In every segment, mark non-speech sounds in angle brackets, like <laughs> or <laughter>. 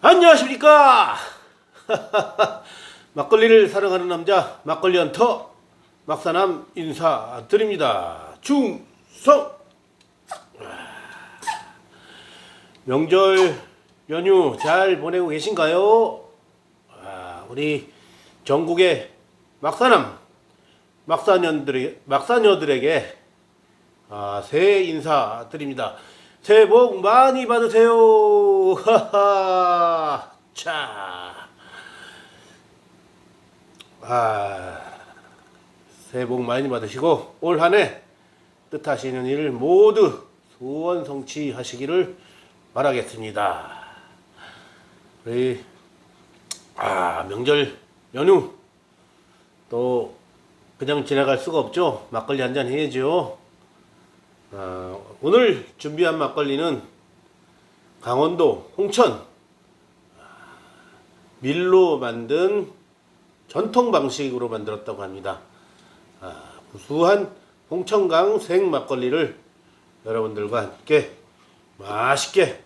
안녕하십니까 <laughs> 막걸리를 사랑하는 남자 막걸리 헌터 막사남 인사드립니다 중성 명절 연휴 잘 보내고 계신가요? 아, 우리 전국의 막사남 막사녀들에게 아, 새해 인사드립니다. 새해 복 많이 받으세요. 하하. 자. 아. 새해 복 많이 받으시고 올 한 해 뜻하시는 일 모두 소원 성취하시기를 바라겠습니다. 우리 아, 명절 연휴 또 그냥 지나갈 수가 없죠. 막걸리 한 잔 해야죠. 아, 오늘 준비한 막걸리는 강원도 홍천 밀로 만든 전통 방식으로 만들었다고 합니다. 아, 구수한 홍천강 생 막걸리를 여러분들과 함께 맛있게 에,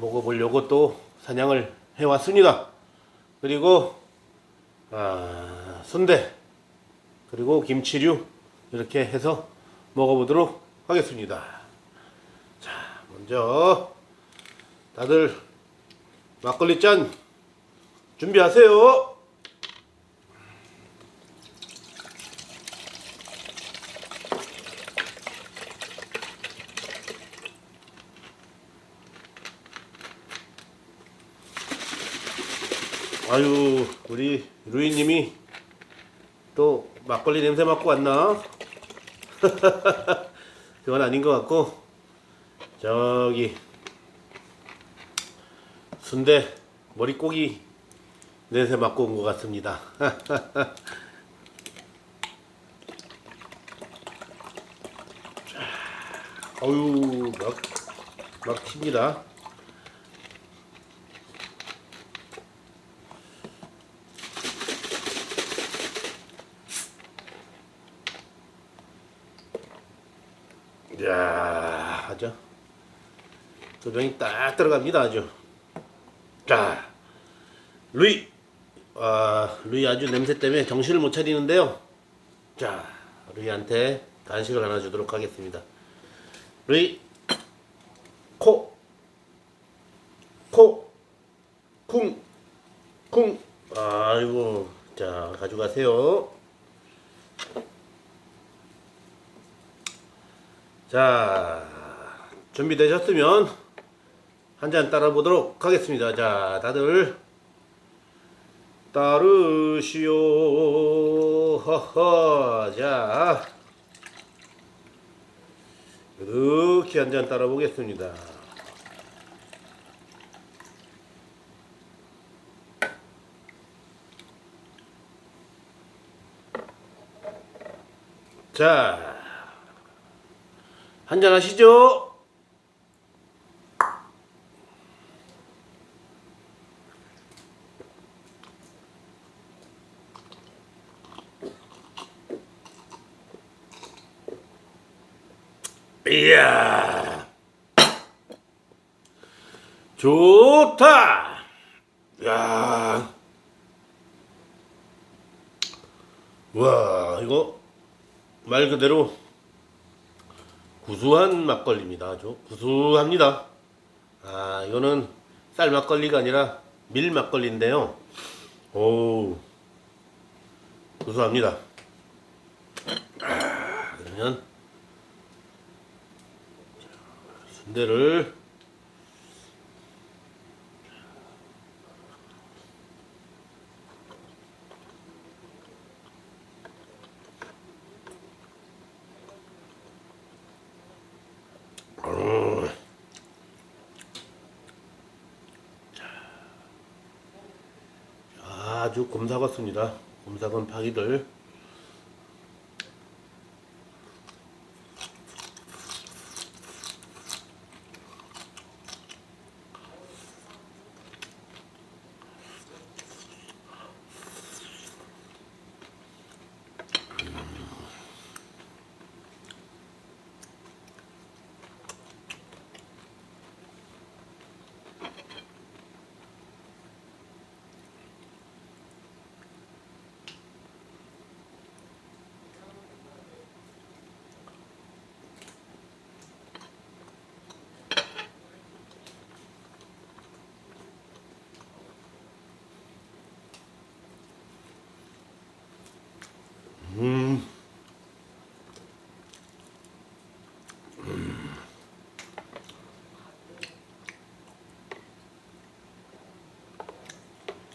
먹어보려고 또 사냥을 해왔습니다. 그리고 아, 순대 그리고 김치류 이렇게 해서 먹어보도록 하겠습니다. 자, 먼저 다들 막걸리 짠 준비하세요. 아유, 우리 루이님이 또 막걸리 냄새 맡고 왔나? <laughs> 그건 아닌 것 같고 저기 순대 머리고기 냄새 맡고 온 것 같습니다. <laughs> 어유 막, 막 튑니다. 이야, 아주 조정이 딱 들어갑니다, 아주. 자, 루이, 아, 루이 아주 냄새 때문에 정신을 못 차리는데요. 자, 루이한테 간식을 하나 주도록 하겠습니다. 루이, 코, 코, 쿵, 쿵. 아이고, 자, 가져가세요. 자, 준비되셨으면 한 잔 따라 보도록 하겠습니다. 자, 다들 따르시오. 허허. 자, 이렇게 한 잔 따라 보겠습니다. 자, 한잔 하시죠. 이야, 좋다. 야, 와, 이거 말 그대로 구수한 막걸리입니다. 아주 구수합니다. 아, 이거는 쌀 막걸리가 아니라 밀 막걸리인데요. 오, 구수합니다. 아, 그러면 순대를 아주 곰삭았습니다. 곰삭은 파기들.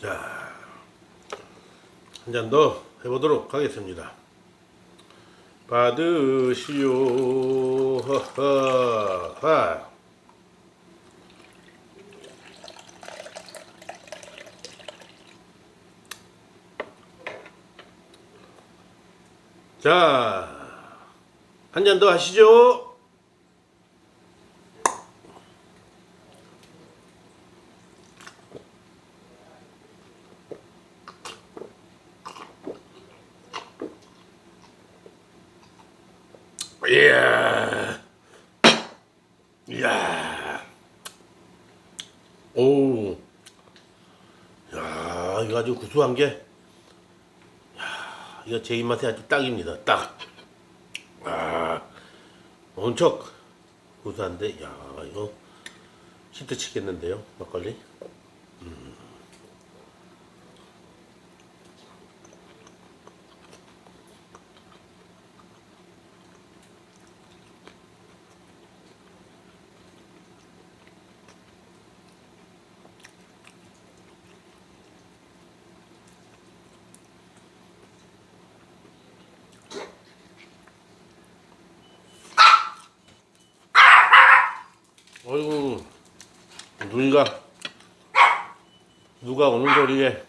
자, 한 잔 더 해보도록 하겠습니다. 받으시오, 하하하. 자, 한 잔 더 하시죠. 이야, 이야, 오, 야, 이거 아주 구수한 게, 야, 이거 제 입맛에 아주 딱입니다. 딱. 아, 엄청 구수한데, 야, 이거 진짜 치겠는데요, 막걸리. 어이구, 누가, 누가 오는 소리에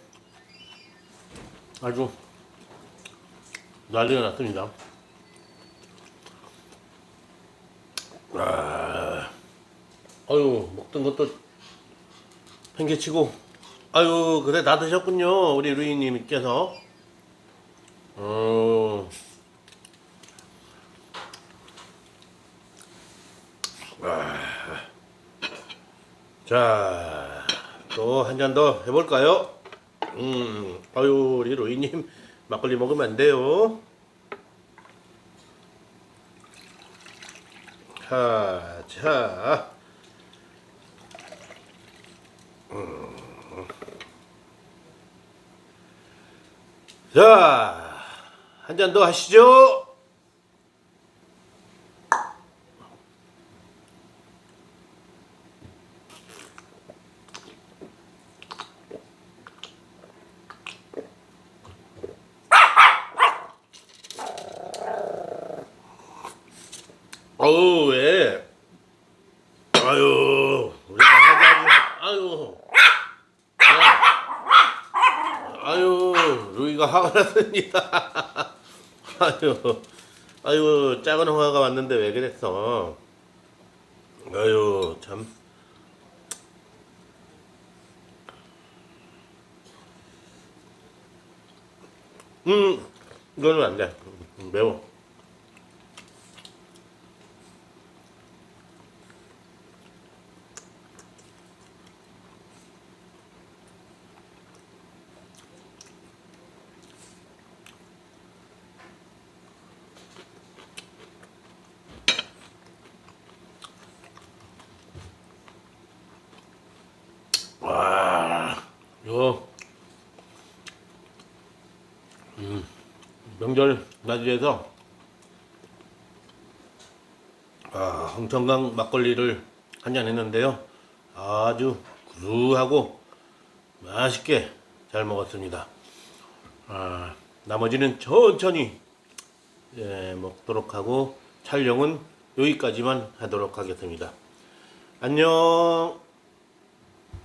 아주 난리가 났습니다. 아, 어유 먹던 것도 팽개치고, 아유, 그래, 다 드셨군요. 우리 루이님께서. 어, 자, 또 한 잔 더 해볼까요? 음, 아유, 우리 로이님 막걸리 먹으면 안 돼요. 자, 자. 음. 자, 한 잔 더 하시죠. 어우 왜? 아유 우리 강아지 아주 아유 야. 루이가 화가 났습니다. <laughs> 아유 아유 작은 화가 왔는데 왜 그랬어? 아유 참. 음 이거는 안 돼. 음, 매워. 와, 이거 음, 명절 맞이해서 아, 홍천강 막걸리를 한잔 했는데요. 아주 구수하고 맛있게 잘 먹었습니다. 아, 나머지는 천천히 예, 먹도록 하고 촬영은 여기까지만 하도록 하겠습니다. 안녕.